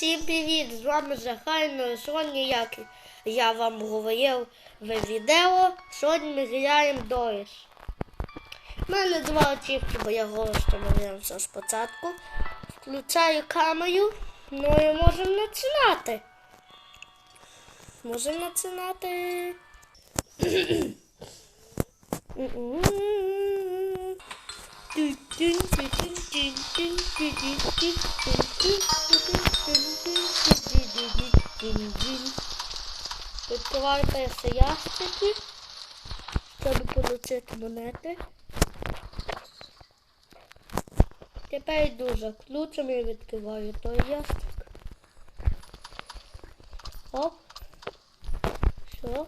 Всім привіт! З вами Захарно. і Сьогодні, як я вам говорив в відео, сьогодні ми граємо Доріс. У мене два очівки, бо я голосом виявився спочатку. Включаю камеру, ну і можемо починати. Можемо починати. Відкриваю перші ящики, щоб отримати монети. Тепер йду за ключом і відкриваю той ящик. Оп. Все.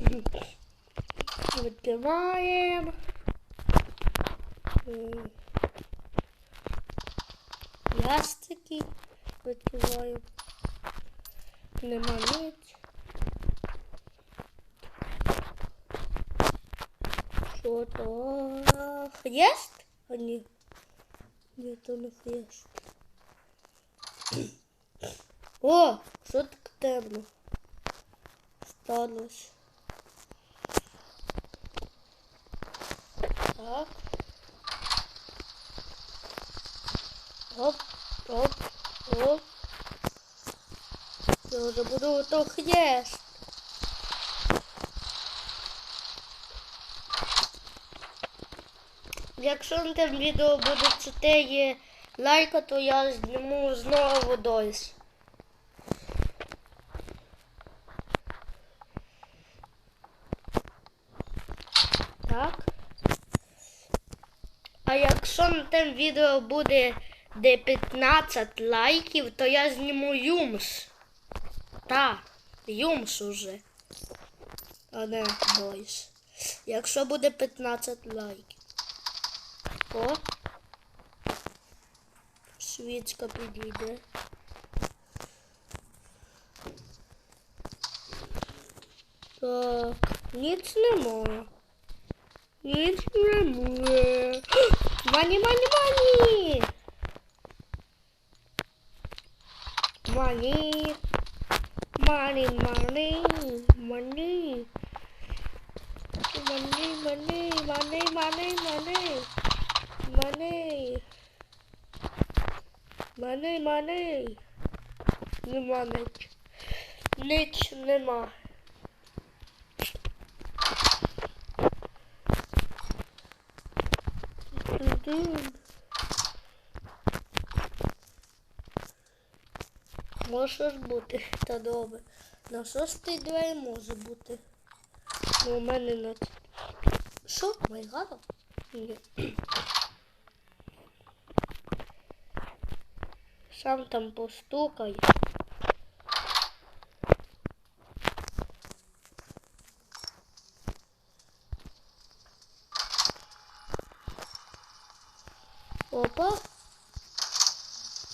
Відкриваємо. М. Ящики відкриваємо. Нема ніч. Що то? Хрест? А ні. Ні, то не хрест. О, що так темно? Сталося. Так. Оп, оп, оп. Я вже буду то хрест. Якщо на те відео буде 4 лайка, то я зніму знову дось. Так. А якщо на тем відео буде де 15 лайків, то я зніму юмс. Так, юмс уже. А не дойс. Якщо буде 15 лайків. О. Свічка підійде. Так, ніч немає. Ніч немає. Мані, мані, мані! Мані. Мані, мані, мані. Мані, мані, мані, мані, мані. Мані. Мані, мані. Нема ніч. Ніч нема. Ту-дум. Може ж бути, та добре. На шостий двері може бути. Ну, у мене на... Що? Майгало? Ні. Сам там постукай. Опа.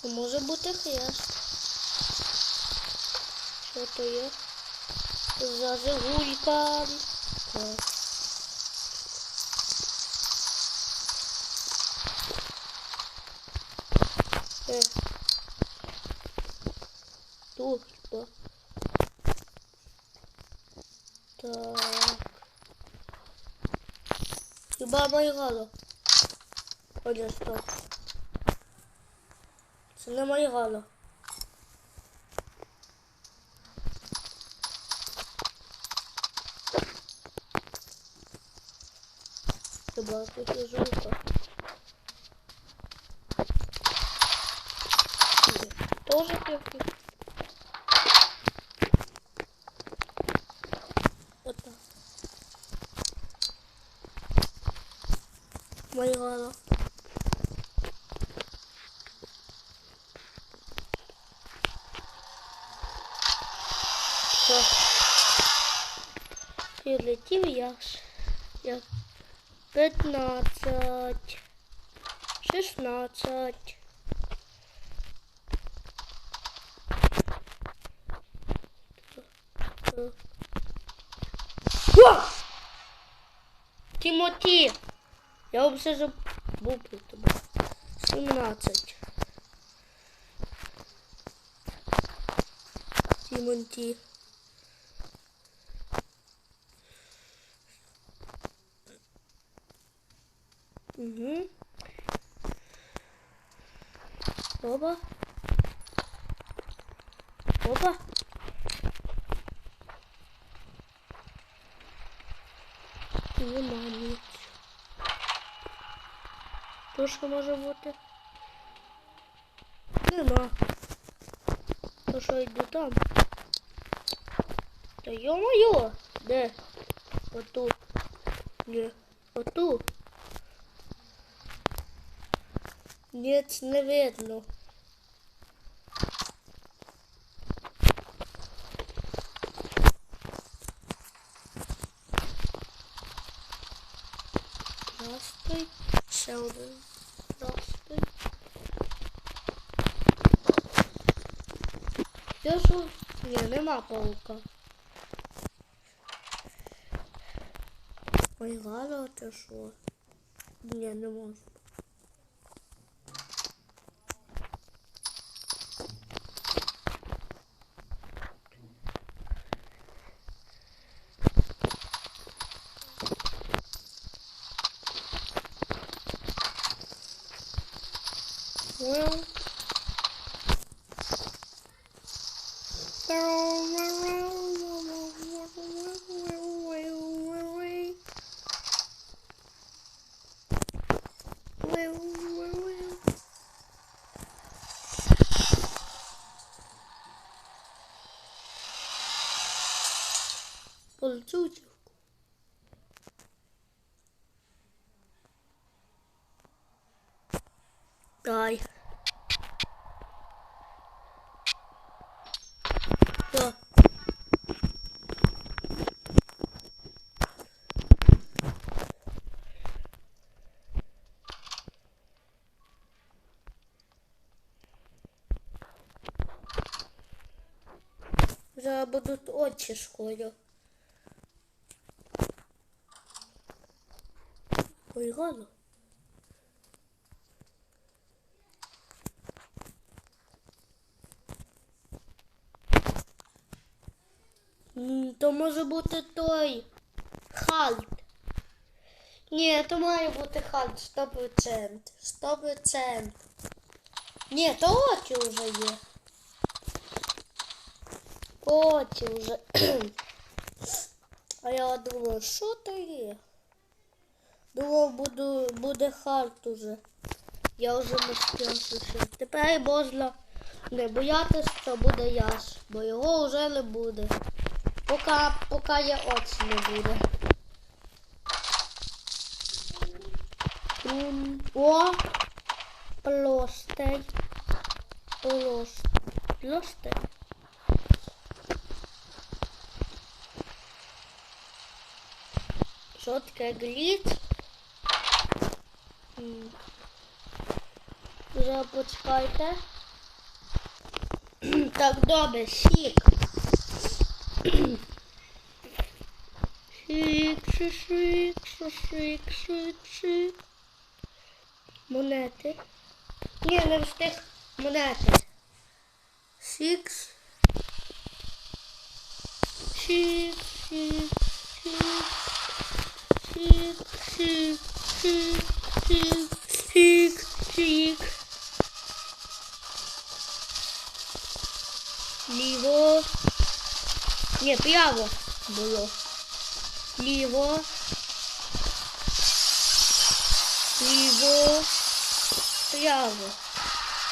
Може бути хрест. Що то є? За Жигулька. Так. Е. Тут хіба? Так. Хіба майгало? О, ні, стоп. Це не майгало. Хіба тут є жовта? Ні, Тоже півки. Отак. Майгало. Все. Прилетів я ж. Я пятнадцать, шестнадцать. Тимоті! Я все забув про тебе. 17. Тимоті. Угу. Опа. Опа. Нема ніч. То що може бути? Нема. То що йду там? Та йо-моє! Де? Оту. Ні. Оту. Ніц не видно. Простий. Ще один. Простий. Я що? Ні, нема паука. Ой, ладно, це що? Ні, не можу. Зараз будуть очі школю. Ой. М, То може бути той Халк. Ні, то має бути Халк 100%. 100%. Ні, то очі вже є. Очі вже. а я думаю, що то є? Думав, буду, буде Халк уже. Я вже не спішився. Тепер можна не боятися, що буде яш, бо його вже не буде. Поки, поки я очі не буде. О! Плостей. Плост. Плостей. Гліт? М. Вже почекайте. Так, добре, сік. Шик, шик, шик, шик, шик. Монети. Ні, не встиг монети. Сікс. Шик, шик. Шик, шик, шик, шик, шик. Ліво. Ні, право було. Ліво. Ліво. Право.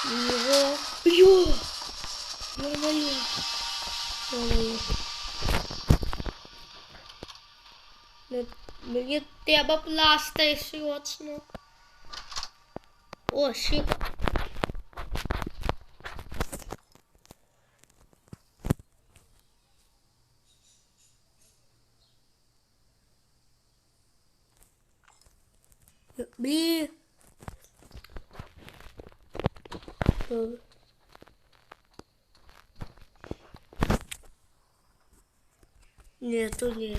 Ліво. Йо! Нормально. Нормально. Мені треба пластир срочно. О, шика. Блін. Ні, тут ні.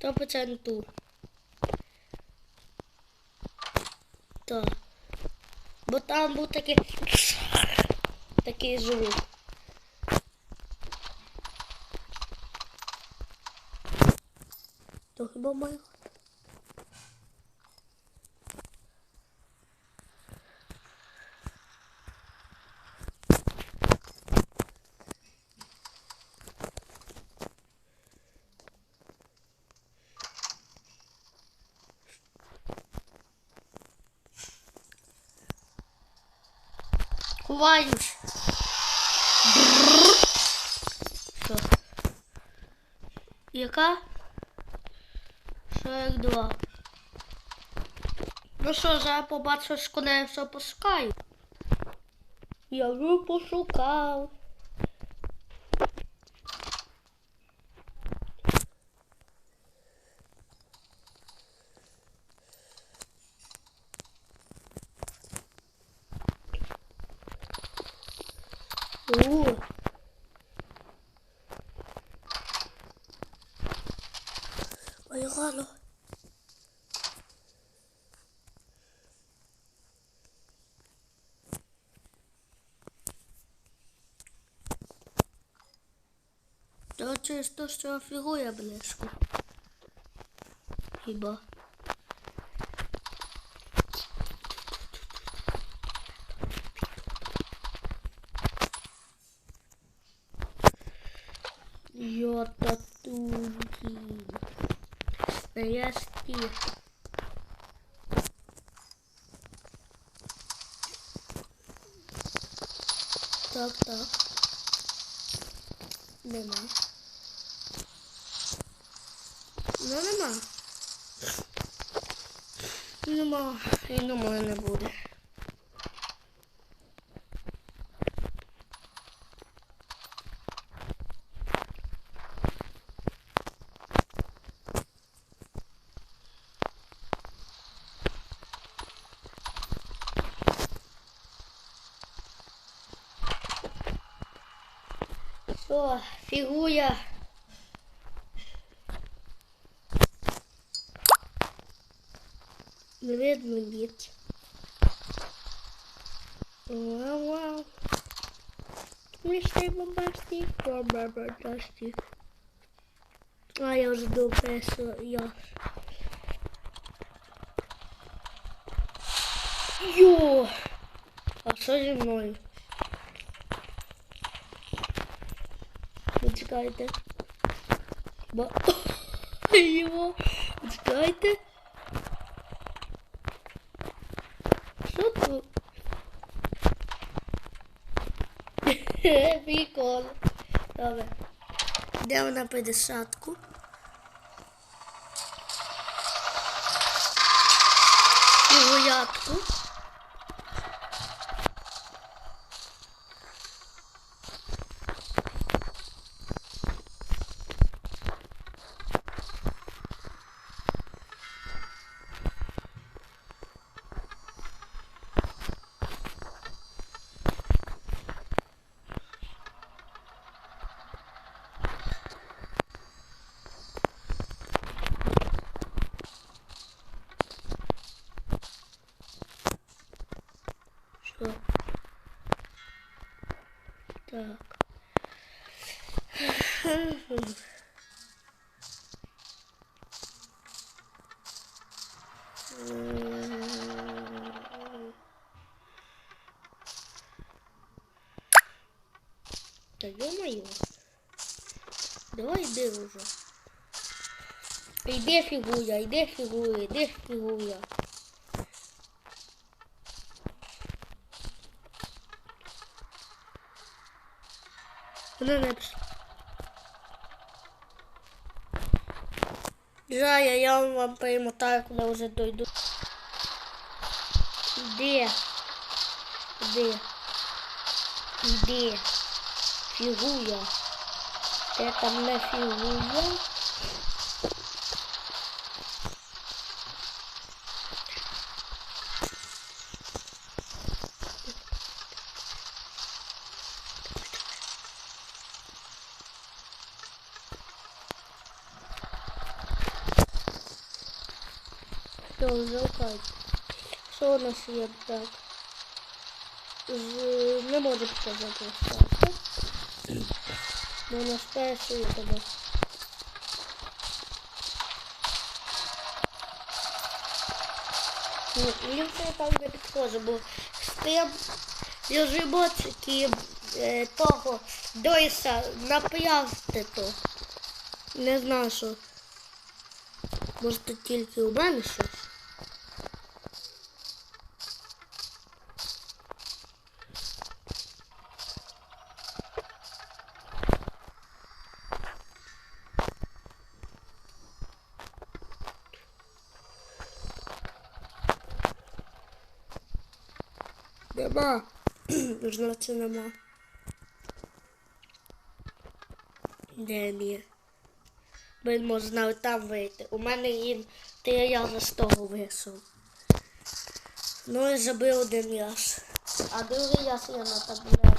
Сто проценту. Так. Бо там був такий такий звук. То хіба має Що? Яка? 42. Ну що, зараз побачиш, коли я все пошукаю. Я вже пошукав. О. Ой, рано. То через то, що фігура близько. Хіба? Йо татунки. Нарешті. Так, так. Нема. Ну, нема. Нема. І думаю, не буде. Все, фігуя. Не видно ніч. Вау, вау. Містер Бомбастик, Бомбастик. А я вже дописав, я. Йо! А що зі мною? Почекайте. Ба... Йо! Почекайте. Що тут? Прикол. Добре. Йдемо на 50-ку. І воятку. Що? Так. Та ё-моё. Давай йди уже. Йди фігуя, йди фігуя, йди фігуя. Вона не пішла. Жая, я вам перемотаю, коли вже дойду. Іди. Іди. Іди. Фігуя. Это там не. відео у нас є так. Не можу показати старте. Бо у нас перший тоді. Ну, він це там не підходить, бо з тим які е, того дойса напрягти то. Не знаю що. Може тут тільки у мене щось. Нема. Можливо, це нема. Де мій? Він може навіть там вийти. У мене він ти я за того вийшов. Ну і забив один яс. А другий яс я на таблетку.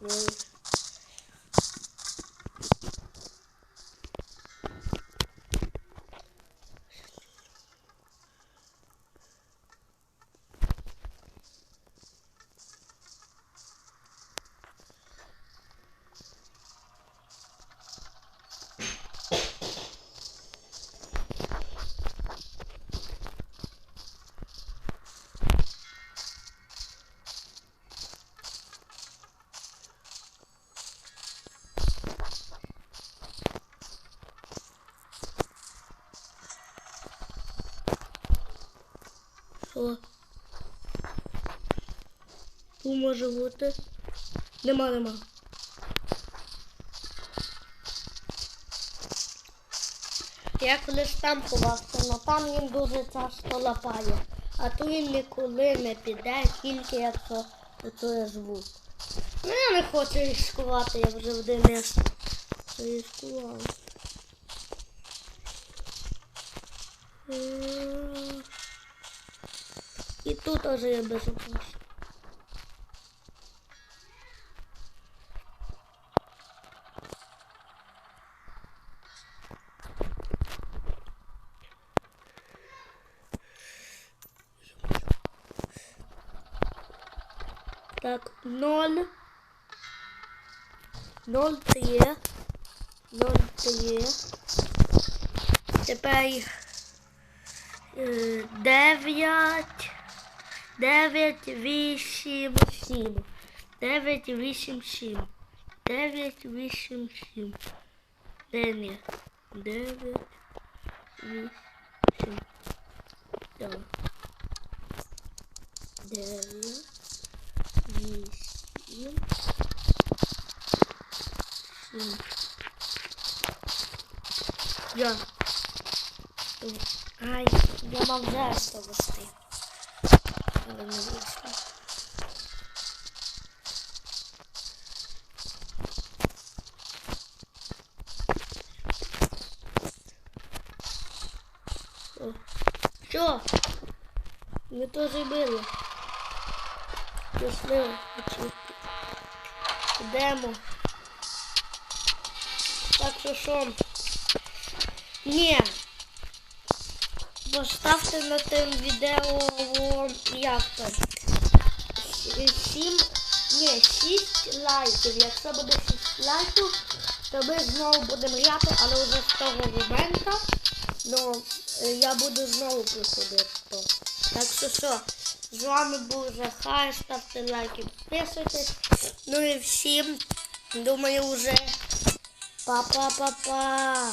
Ну, і- Що? Може бути. Нема, нема. Я колись там ховався, але там він дуже часто лапає. А тут він ніколи не піде, тільки якщо це звук. Ну я не хочу ризикувати, я вже один раз ризикував. І тут теж є безопасно. Так, ноль. Ноль три. Ноль три. Тепер е, дев'ять. Дев'ять, вісім, сім. Дев'ять, вісім, сім. Дев'ять, вісім, сім. Дев'ять. Дев'ять, вісім. Так. Дев'ять. Вісім. Сім. Я. Ай, я мав зараз вести. Але не вийшло. Що? Ми то зробили. Пішли, очі. Йдемо. Так що що? Ні. Поставте на тим відео як то. Сім. Ні, шість лайків. Якщо буде шість лайків, то ми знову будемо грати, але вже з того моменту. Ну, е, я буду знову приходити. Так що що, з вами був Захар, ставте лайки, підписуйтесь. Ну і всім, думаю, вже па-па-па-па.